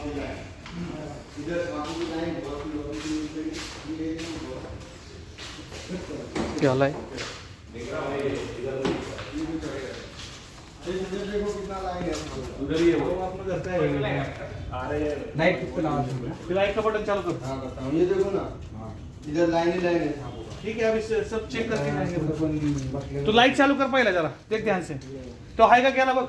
सिलाई का बटन चालू कर बताओ ये देखो ना इधर लाइन ही लाइन है ठीक है अभी सब चेक करके तो लाइट चालू कर पाएगा जरा देख ध्यान से तो आएगा क्या ना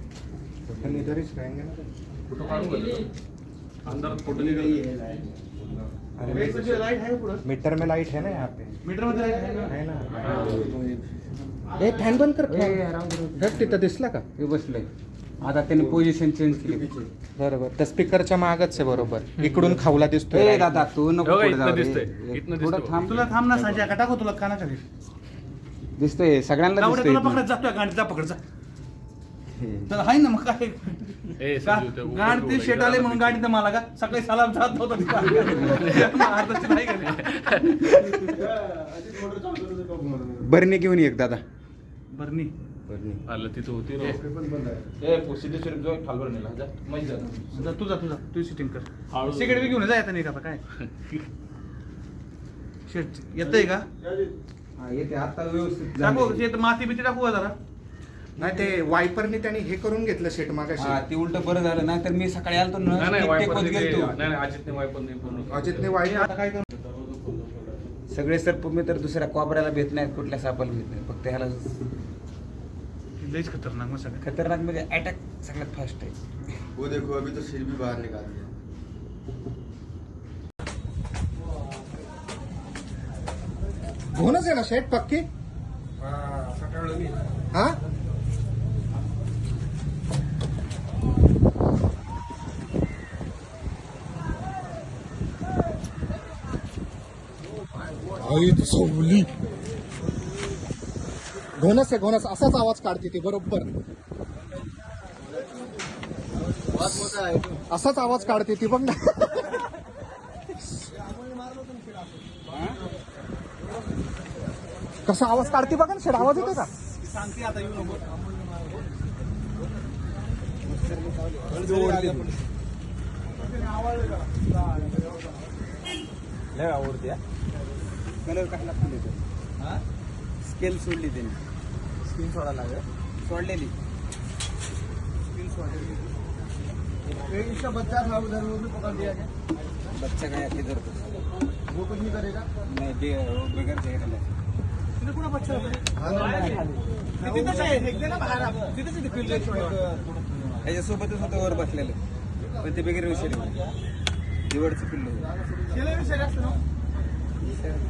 फोटो काढू फोटो मीटर में लाइट है ना यहाँ पे मीटर में लाइट है ना है ना ए फॅन बंद कर फॅन तिथं दिसला का बसले आता त्यांनी पोझिशन चेंज केली बरोबर त्या स्पीकरच्या मागच आहे बरोबर इकडून खावला दिसतोय दादा तू नको दिसतोय हो, जाऊ दिसतोय थोडं थांब तुला थांब ना साजा का तुला कानाखाली दिसतोय सगळ्यांना तुला दिसतोय पकडत जातोय गांडीचा पकडचा तर आहे ना मग काय का? ते शेट आले म्हणून गाडी तर मला का सगळे सलाम जात होता तिथं. मग अर्थात नाही का नाही? बरणी घेऊन ये एक दादा बरं नाही बरणी आलं तिथं होती ना जा, तुझा तुझा तुझी सिटिंग कर हळू. सिगरेट बी घेऊन जा येतं नाही का काय शेट येतंय का हा, येते आता व्यवस्थित टाकू झालंय. शेत माती भीती टाकू जरा नाही ते वायपरने त्याने हे करून घेतलं सेट हा मागाशी ते उलट बरं झालं नाही तर मी सकाळी आलो ना नाही नाही वायपर नाही नाही, अजितने वायपर नाही पूर्ण अजितने आता काय सगळे सर मी तर दुसऱ्या कोपऱ्याला भेट नाही कुठल्या सापाला भेट नाही फक्त ह्याला लईच खतरनाक मग सगळं खतरनाक म्हणजे अटॅक सगळ्यात फास्ट आहे वो हो, देखो अभी तो सिर भी बाहर निकाल दिया घेऊनच आहे ना शेट पक्की हा आई सोवली घोनस आहे घोनस असाच आवाज काढते ती बरोबर असाच आवाज काढते ती बघ ना कसा आवाज काढते बघा ना शेड आवाज येतो का सांगते आता येऊ नको आवडते कलर कसला फुल स्केल सोडली त्याने स्किन सोड़ा लगे सोडलेली स्किन सोडलेली बच्चा था उधर वो भी पकड़ दिया गया बच्चा गया किधर वो कुछ नहीं करेगा नहीं अं, दे वो बगैर देख है तिथे कुठं बच्चा तिथेच आहे एकदा ना बाहेर तिथेच त्याच्यासोबतच होतं वर बसलेलं पण ते बगैर विषय निवडचं पिल्लो विषय असतो ना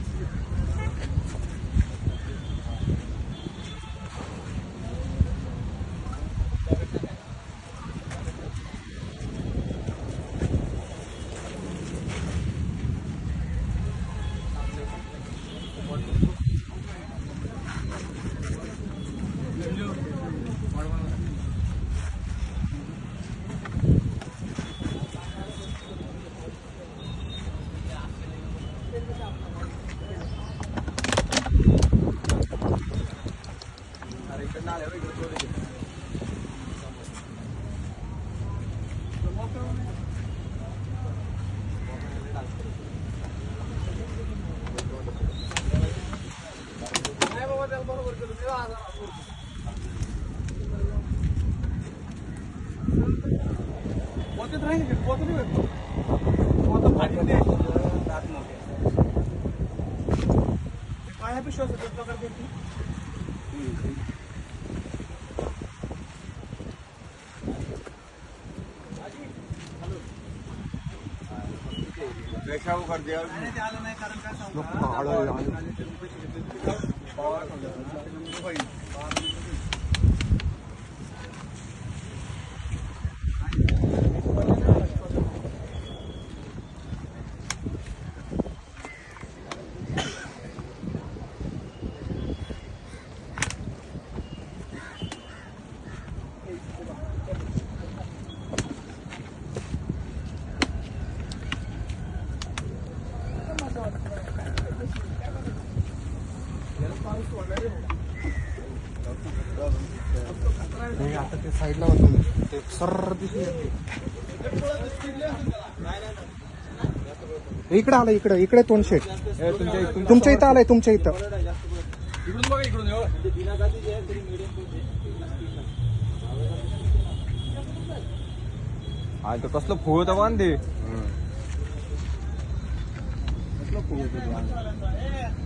पोचत राहील पोचली पोचत फाटमध्ये दात मोठे पाया पिशव्या सगळ्या प्रकारची होती पेशाव कर दिया ਬਾਹਰ ਹੋ ਜਾਣਾ ਭਾਈ नाही आता ते साईडला होतं ते सर दिसून इकडे आलं इकडे इकडे तोंडशे तुमच्या इथं आलंय तुमच्या इथं आज कसलं फुगत बांधे कसलं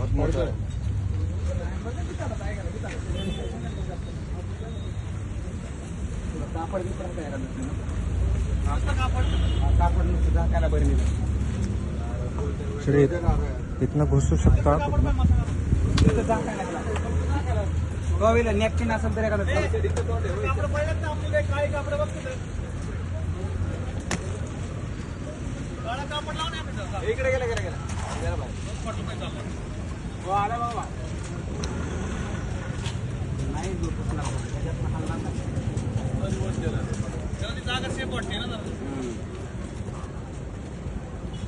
बहुत मोटा है कापड़ घुसू शकता गोवीला नॅपकिन असेल तर एखादं काय कापड बघतो इकडे नाही ना